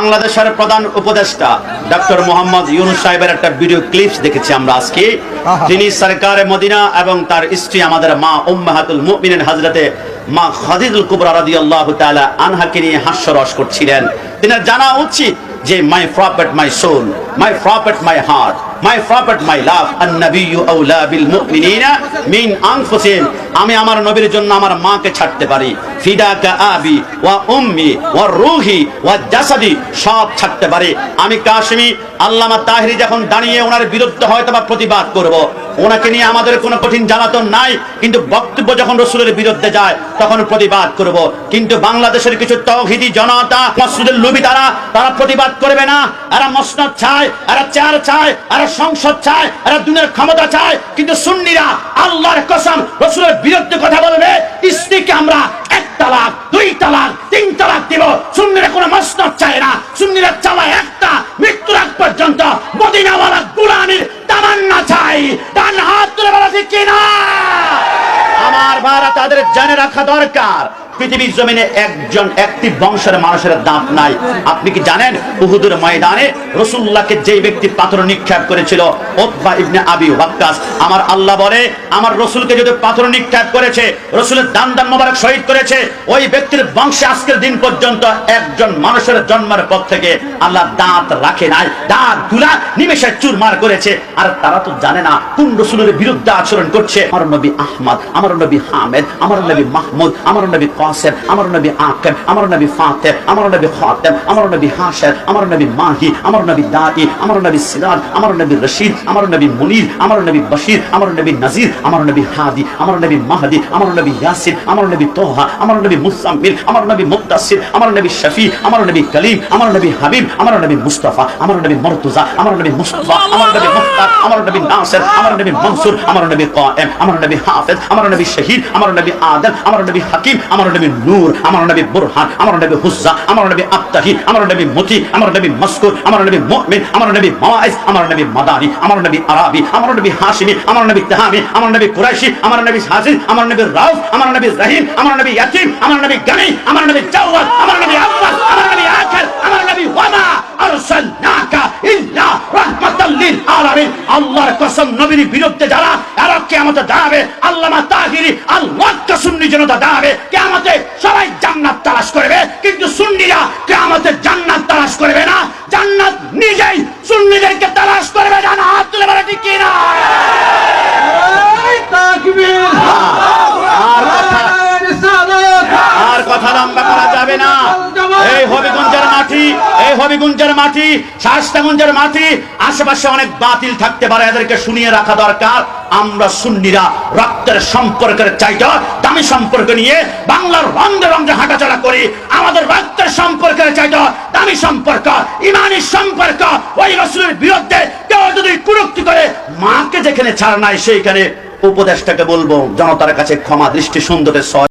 বাংলাদেশের প্রধান উপদেষ্টা ডক্টর মোহাম্মদ ইউনুস সাহেবের একটা ভিডিও ক্লিপস দেখেছি আমরা আজকে। তিনি সরকারে মদিনা এবং তার স্ত্রী আমাদের মা উম্মাহাতুল মুমিনিন হযরতে মা খাদিজুল কুবরা রাদিয়াল্লাহু তাআলা আনহাকে নিয়ে হাস্যরস করছিলেন। তিনি জানা উচিত যে my prophet my soul my prophet my heart my prophet my love আন নাবিয়্যু আউলা বিল মুমিনিনা মিন আনফুসিহিম আমি আমার নবীর জন্য আমার মাকে ছাড়তে পারি। ফিদাকা আবি ওয়া উম্মি ওয়া রুহি ওয়া জাসাদি সব ছাড়তে পারি। আমি কাশমি, আল্লামা তাহরি যখন দাঁড়িয়ে ওনার বিরুদ্ধে হয়তো বা প্রতিবাদ করব ওনাকে নিয়ে আমাদের কোনো কঠিন জ্বালাতন নাই, কিন্তু বক্তব্য যখন রসুলের বিরুদ্ধে যায়, তখন প্রতিবাদ করব। কিন্তু বাংলাদেশের কিছু তৌহিদি জনতা, মসজিদের লুবি তারা তারা প্রতিবাদ করবে না। এরা মসনদ চায়, এরা চেয়ার চায়, এরা সংসদ চায়, এরা দুনিয়ার ক্ষমতা চায়, কিন্তু সুন্নিরা আল্লাহর কসম রসুলের বিরুদ্ধে কথা বলবে, স্ত্রীকে আমরা এক তালাক, দুই তালাক, তিন তালাক দিব। জানে রাখা দরকার। পৃথিবীর জমিনে একজন একটি বংশের মানুষের দাঁত নাই। আপনি কি জানেন উহুদের ময়দানে রসুল্লাহকে যে ব্যক্তি পাথর নিক্ষেপ করেছিল ওতবা ইবনে আবি ওয়াক্কাস, আমার আল্লাহ বলে, আমার রসুলকে যদি পাথর নিক্ষেপ করেছে, রসুলের দান দান মোবারক শহীদ করেছে, ওই ব্যক্তির বংশে আজকের দিন পর্যন্ত একজন মানুষের জন্মের পর থেকে আল্লাহ দাঁত রাখে নাই, দাঁতগুলা নিমেষে চুরমার করেছে। আর তারা তো জানে না কোন রসুলের বিরুদ্ধে আচরণ করছে। আমার নবী আহমদ, আমার নবী হামেদ, আমার নবী মাহমুদ, আমার নবী কাসেম আমার নবী আকেম আমার নবী ফাতেম আমার নবী খাতেম আমার নবী হাশের আমার নবী মাহি আমার নবী দাই আমার নবী সিরাজ আমার নবী রশিদ আমার নবী মুনির আমার নবী বশির আমার নবী নাজির আমার নবী হাদি আমার নবী মাহদি আমার নবী ইয়াসির আমার নবী তোহা আমার নবী মুসাম্মিল আমার নবী মুক্তাসির আমার নবী শফি আমার নবী কলিম আমার নবী হাবিব আমার নবী মুস্তাফা আমার নবী মর্তুজা আমার নবী মুস্তাফা আমার নবী মুখতার আমার নবী নাসির আমার নবী মনসুর আমার নবী কায়েম আমার নবী হাফেজ আমার নবী শহীদ আমার নবী আদল আমার নবী হাকিম আমার নবী নূর আমার নবী বুরহান আমার নবী হুজ্জা আমার নবী আত্তাহি আমার নবী মতি আমার নবী মস্কুর আমার নবী মুমিন আমার নবী মাওয়াইজ আমার নবী মাদানি আমার নবী আরাবি আমার নবী হাশিমি আমার নবী তাহামি আমার নবী কুরাইশি আমার নবী হাসিন আমার নবী রাউফ আমার নবী রহিম আমার নবী ইয়াতিম আমার নবী গানি আমার নবী জাওয়াদ আমার নবী আব্বাস আমার নবী আখির আমার নবী ওয়ামা আরসালনাকা ইল্লা রাহমাতাল লিল আলামিন আল্লাহর কসম নবীর বিরুদ্ধে যারা এরা কিয়ামতে দাঁড়াবে আল্লামা তাহিরি আল্লাহর সুন্নি জনতা দাঁড়াবে কিয়ামতে সুন্নিদেরকে তালাশ করবে জানা হাত তুলে বলে ঠিক কি আর কথা লম্বা করা যাবে না। এই হবিগঞ্জের মাটি এই হবিগঞ্জের মাটি শাস্তাগঞ্জের মাটি আশেপাশে অনেক বাতিল থাকতে পারে এদেরকে শুনিয়ে রাখা দরকার। আমরা সুন্নিরা রক্তের সম্পর্কের চাইতে দামি সম্পর্ক নিয়ে বাংলার রঙে রঙে হাঁটাচলা করি। আমাদের রক্তের সম্পর্কের চাইতে দামি সম্পর্ক ওই রসুলের বিরুদ্ধে কেউ যদি কুরুক্তি করে, মাকে যেখানে ছাড় নাই সেইখানে উপদেশটাকে বলব, জনতার কাছে ক্ষমা দৃষ্টি সুন্দরের